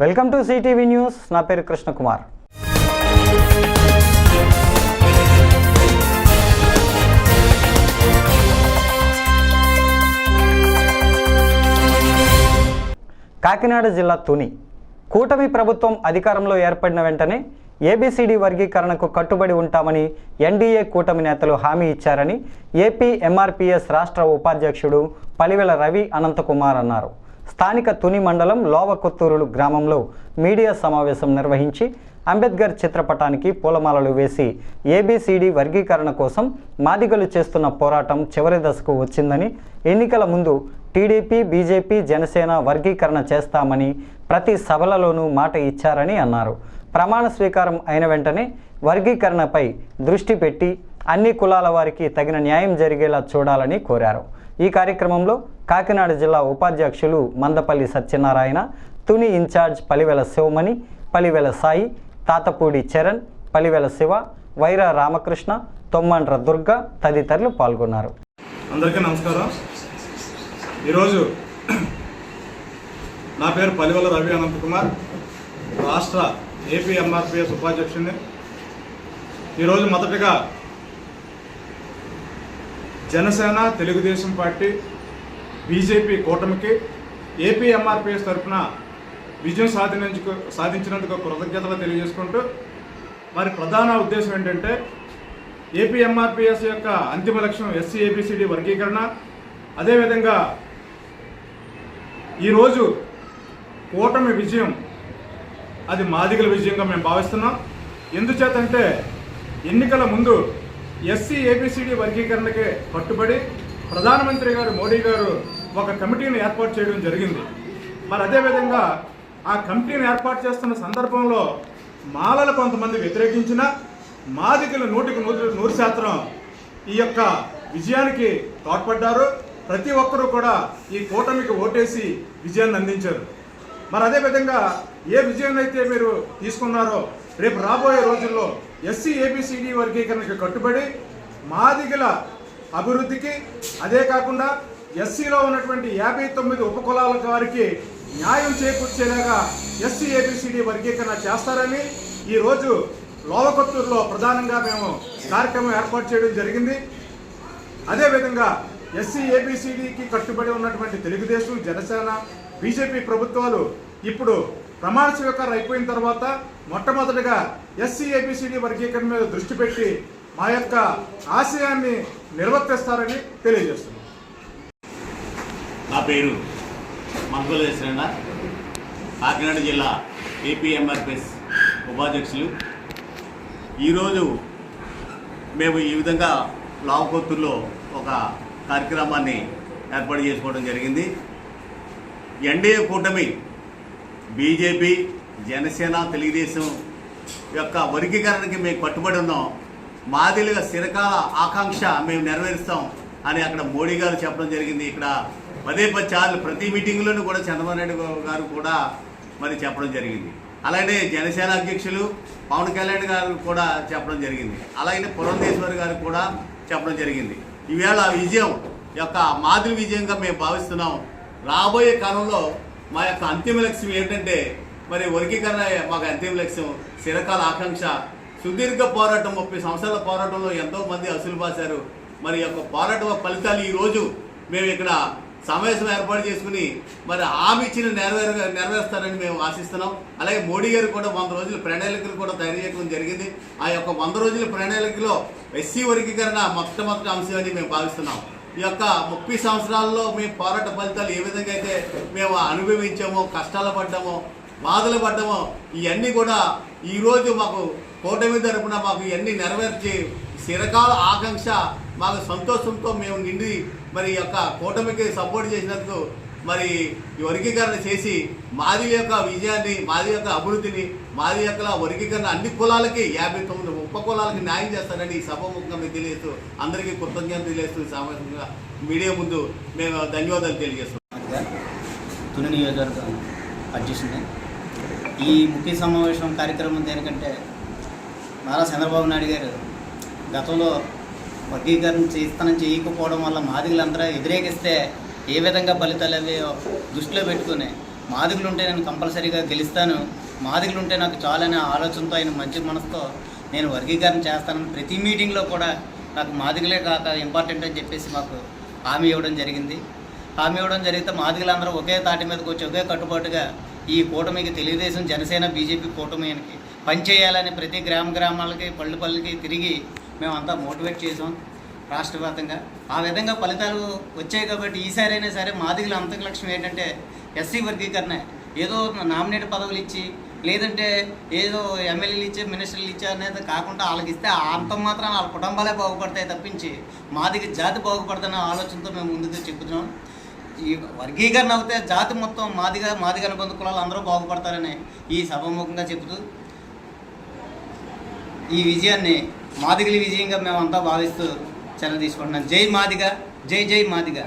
Welcome to CTV news. నా పేరు కృష్ణకుమార్. కాకినాడ జిల్లా తుని. కూటమి ప్రభుత్వం అధికారంలో ఏర్పడిన వెంటనే ఏబిసిడి వర్గీకరణకు కట్టుబడి ఉంటామని ఎన్డీఏ కూటమి నేతలు హామీ ఇచ్చారని ఏపీ ఎంఆర్పిఎస్ రాష్ట్ర ఉపాధ్యక్షుడు పలివెల రవి అనంతకుమార్ అన్నారు. స్థానిక తుని మండలం లోవకొత్తూరులు గ్రామంలో మీడియా సమావేశం నిర్వహించి అంబేద్కర్ చిత్రపటానికి పూలమాలలు వేసి ఏబిసిడి వర్గీకరణ కోసం మాదిగలు చేస్తున్న పోరాటం చివరి దశకు వచ్చిందని ఎన్నికల ముందు టీడీపీ బీజేపీ జనసేన వర్గీకరణ చేస్తామని ప్రతి సభలలోనూ మాట ఇచ్చారని అన్నారు. ప్రమాణ స్వీకారం అయిన వెంటనే వర్గీకరణపై దృష్టి పెట్టి అన్ని కులాల వారికి తగిన న్యాయం జరిగేలా చూడాలని కోరారు. ఈ కార్యక్రమంలో కాకినాడ జిల్లా ఉపాధ్యక్షులు మందపల్లి సత్యనారాయణ తుని ఇన్ఛార్జ్ పలివెల శివమణి పలివెల సాయి తాతపూడి చరణ్ పలివెల శివ వైర రామకృష్ణ తొమ్మండ్ర దుర్గ తదితరులు పాల్గొన్నారు. అందరికీ నమస్కారం. ఈరోజు నా పేరు పలివల రవి అనంత్ కుమార్ రాష్ట్ర ఏపీ ఎంఆర్పిఎస్ ఉపాధ్యక్షుడిని. ఈరోజు మొదటగా జనసేన తెలుగుదేశం పార్టీ బీజేపీ కూటమికి ఏపీ ఎంఆర్పిఎస్ తరఫున విజయం సాధించు సాధించినందుకు కృతజ్ఞతలు తెలియజేసుకుంటూ మరి ప్రధాన ఉద్దేశం ఏంటంటే ఏపీ ఎంఆర్పిఎస్ యొక్క అంతిమ లక్ష్యం ఎస్సీ ఏబిసిడి వర్గీకరణ. అదేవిధంగా ఈరోజు కూటమి విజయం అది మాదిగల విజయంగా మేము భావిస్తున్నాం. ఎందుచేతంటే ఎన్నికల ముందు ఎస్సీ ఏబిసిడి వర్గీకరణకి పట్టుబడి ప్రధానమంత్రి గారు మోడీ గారు ఒక కమిటీని ఏర్పాటు చేయడం జరిగింది. మరి అదేవిధంగా ఆ కమిటీని ఏర్పాటు చేస్తున్న సందర్భంలో మాలలు కొంతమంది వ్యతిరేకించిన మాదికలు నూటికి నూరు నూరు శాతం ఈ యొక్క విజయానికి తోడ్పడ్డారు. ప్రతి ఒక్కరూ కూడా ఈ కూటమికి ఓటేసి విజయాన్ని అందించారు. మరి అదేవిధంగా ఏ విజయం అయితే మీరు తీసుకున్నారో రేపు రాబోయే రోజుల్లో ఎస్సీ ఏబిసిడి వర్గీకరణకి కట్టుబడి మాదిగల అభివృద్ధికి అదే కాకుండా ఎస్సీలో ఉన్నటువంటి యాభై తొమ్మిది ఉపకులాల వారికి న్యాయం చేకూర్చేలాగా ఎస్సీ ఏబిసిడి వర్గీకరణ చేస్తారని ఈరోజు లోవకొత్తూరులో ప్రధానంగా మేము కార్యక్రమం ఏర్పాటు చేయడం జరిగింది. అదేవిధంగా ఎస్సీ ఏబిసిడికి కట్టుబడి ఉన్నటువంటి తెలుగుదేశం జనసేన బీజేపీ ప్రభుత్వాలు ఇప్పుడు ప్రమాణ స్వీకారం అయిపోయిన తర్వాత మొట్టమొదటిగా ఎస్సీ ఏబిసిడి వర్గీకరణ మీద దృష్టి పెట్టి మా యొక్క ఆశయాన్ని నిర్వర్తిస్తారని తెలియజేస్తున్నాం. నా పేరు మంగళేశ్వరన్న కాకినాడ జిల్లా ఏపీఎంఆర్పిఎస్ ఉపాధ్యక్షులు. ఈరోజు మేము ఈ విధంగా లావుకొత్తూరులో ఒక కార్యక్రమాన్ని ఏర్పాటు చేసుకోవడం జరిగింది. ఎన్డీఏ కూటమి బీజేపీ జనసేన తెలుగుదేశం యొక్క వర్గీకరణకి మేము కట్టుబడి ఉన్నాం. మాదిలుగా స్థిరకాల ఆకాంక్ష మేము నెరవేరుస్తాం అని అక్కడ మోడీ గారు చెప్పడం జరిగింది. ఇక్కడ పదే పచ్చాలు ప్రతి మీటింగ్లోనూ కూడా చంద్రబాబు నాయుడు గారు కూడా మరి చెప్పడం జరిగింది. అలాగే జనసేన అధ్యక్షులు పవన్ కళ్యాణ్ గారు కూడా చెప్పడం జరిగింది. అలాగే పురంధేశ్వర్ గారు కూడా చెప్పడం జరిగింది. ఈవేళ విజయం యొక్క మాదిరి విజయంగా మేము భావిస్తున్నాం. రాబోయే కాలంలో మా యొక్క అంతిమ లక్ష్యం ఏంటంటే మరి వర్గీకరణ మాకు అంతిమ లక్ష్యం. చిరకాల ఆకాంక్ష. సుదీర్ఘ పోరాటం ముప్పై సంవత్సరాల పోరాటంలో ఎంతో మంది అసలు మరి యొక్క పోరాటం ఫలితాలు ఈరోజు మేము ఇక్కడ సమావేశం ఏర్పాటు చేసుకుని మరి హామీ ఇచ్చిన నెరవేర నెరవేరుస్తారని మేము ఆశిస్తున్నాం. అలాగే మోడీ గారు కూడా వంద రోజుల ప్రణాళికలు కూడా తయారు చేయడం జరిగింది. ఆ యొక్క వంద రోజుల ప్రణాళికలో ఎస్సీ వర్గీకరణ మొట్టమొదటి అని మేము భావిస్తున్నాం. ఈ యొక్క ముప్పై సంవత్సరాల్లో మేము పోరాట ఫలితాలు ఏ విధంగా అయితే మేము అనుభవించామో కష్టాలు పడ్డామో బాధలు పడ్డామో ఇవన్నీ కూడా ఈరోజు మాకు కూటమి తరపున మాకు ఇవన్నీ నెరవేర్చి చిరకాల ఆకాంక్ష మాకు సంతోషంతో మేము నిండి మరి ఈ యొక్క కూటమికి సపోర్ట్ చేసినందుకు మరి ఈ వర్గీకరణ చేసి మాది యొక్క విజయాన్ని మాది యొక్క అభివృద్ధిని మాది యొక్క వర్గీకరణ అన్ని కులాలకి యాభై తొమ్మిది ఉప కులాలకి న్యాయం చేస్తారని ఈ సభముఖంగా మీకు తెలియజేస్తూ అందరికీ కృతజ్ఞత తెలియజేస్తూ సామాజికంగా మీడియా ముందు మేము ధన్యవాదాలు తెలియజేస్తున్నాం. తుని నియోజకవర్గం అధ్యక్షుడిని ఈ ముఖ్య సమావేశం కార్యక్రమం దేనికంటే నారా చంద్రబాబు నాయుడు గారు గతంలో వర్గీకరణ చేస్తానని చేయకపోవడం వల్ల మాదిగలందరూ వ్యతిరేకిస్తే ఏ విధంగా ఫలితాలు అవి దృష్టిలో పెట్టుకుని? మాదిగలు ఉంటే నేను కంపల్సరీగా గెలుస్తాను. మాదిగలు ఉంటే నాకు చాలనే ఆలోచనతో ఆయన మంచి మనసుతో నేను వర్గీకరణ చేస్తానని ప్రతి మీటింగ్లో కూడా నాకు మాదిగలే కాక ఇంపార్టెంట్ అని చెప్పేసి మాకు హామీ ఇవ్వడం జరిగింది. హామీ ఇవ్వడం జరిగితే మాదిగలందరూ ఒకే తాటి మీదకి వచ్చి ఒకే కట్టుబాటుగా ఈ కూటమికి తెలుగుదేశం జనసేన బీజేపీ కూటమికి పనిచేయాలని ప్రతి గ్రామ గ్రామాలకి పళ్ళు పళ్ళకి తిరిగి మేమంతా మోటివేట్ చేసాం రాష్ట్ర వ్యాప్తంగా ఆ విధంగా ఫలితాలు వచ్చాయి కాబట్టి ఈసారి అయినా సరే మాదిగల అంతక లక్ష్యం ఏంటంటే ఎస్సీ వర్గీకరణ. ఏదో నామినేట్ పదవులు ఇచ్చి లేదంటే ఏదో ఎమ్మెల్యేలు ఇచ్చే మినిస్టర్లు ఇచ్చే అనేది కాకుండా వాళ్ళకి ఇస్తే అంత మాత్రం వాళ్ళ కుటుంబాలే బాగుపడతాయి తప్పించి మాదిగ జాతి బాగుపడదన్న ఆలోచనతో మేము ముందుకు చెప్తున్నాం ఈ వర్గీకరణ అవుతే జాతి మొత్తం మాదిగా మాదిగ అనుబంధ కులాలు అందరూ బాగుపడతారని ఈ సభాముఖంగా చెబుతూ ఈ విజయాన్ని మాదిగలి విజయంగా మేమంతా భావిస్తూ చర్య తీసుకుంటున్నాను. జై మాదిగ జై జై మాదిగ.